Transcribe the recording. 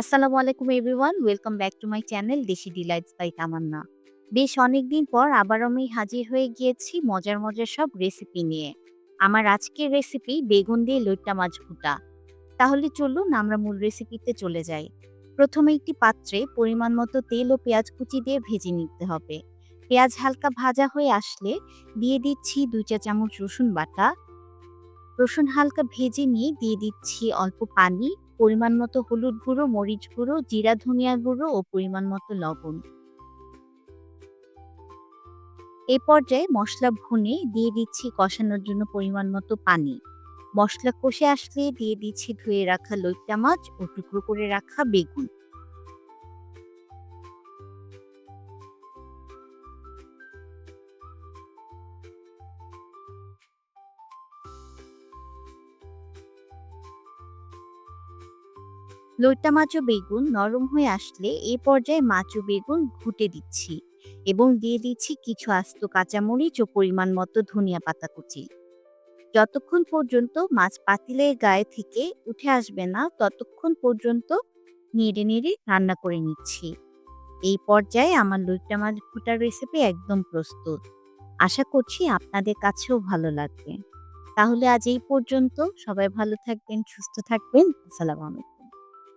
আসসালামু আলাইকুম everyone, welcome back to my channel Desi Delights by Tamanna. বেশ অনেকদিন পর আবার আমি হাজির হয়ে গিয়েছি মজার মজার সব রেসিপি নিয়ে। আমার আজকের রেসিপি বেগুন দিয়ে লইট্টা মাছ ভুটা তাহলে চলুন আমরা মূল রেসিপিতে চলে যাই। প্রথমে একটি পাত্রে পরিমাণ মতো তেল ও পেঁয়াজ কুচি দিয়ে ভেজে নিতে হবে। পেঁয়াজ হালকা ভাজা হয়ে আসলে দিয়ে দিচ্ছি দুই চা চামচ রসুন বাটা। রসুন হালকা ভেজে নিয়ে দিয়ে দিচ্ছি অল্প পানি। পরিমাণ মতো হলুদ গুঁড়ো, মরিচ গুঁড়ো, জিরা, ধনিয়া গুঁড়ো ও পরিমাণ মতো লবণ। এ পর্যায়ে মশলা ভুনে দিয়ে দিচ্ছি কষানোর জন্য পরিমাণ মতো পানি। মশলা কষে আসলে দিয়ে দিচ্ছি ধুয়ে রাখা লইট্টা মাছ ও টুকরো করে রাখা বেগুন। লইট্টা মাছ বেগুন নরম হয়ে আসলে এই পর্যায়ে মাছ বেগুন ঘুটে দিচ্ছি এবং দিয়ে দিচ্ছি কিছু আস্ত কাঁচামরিচ ও পরিমাণ মতো ধনিয়া পাতা কুচি। যতক্ষণ পর্যন্ত মাছ পাতিলের গায়ে থেকে উঠে আসবে না, ততক্ষণ পর্যন্ত নেড়ে নেড়ে রান্না করে নিচ্ছি। এই পর্যায়ে আমার লইট্টা মাছ ভুটার রেসিপি একদম প্রস্তুত। আশা করছি আপনাদের কাছেও ভালো লাগবে। তাহলে আজ এই পর্যন্ত। সবাই ভালো থাকবেন, সুস্থ থাকবেন। আসসালামু আলাইকুম।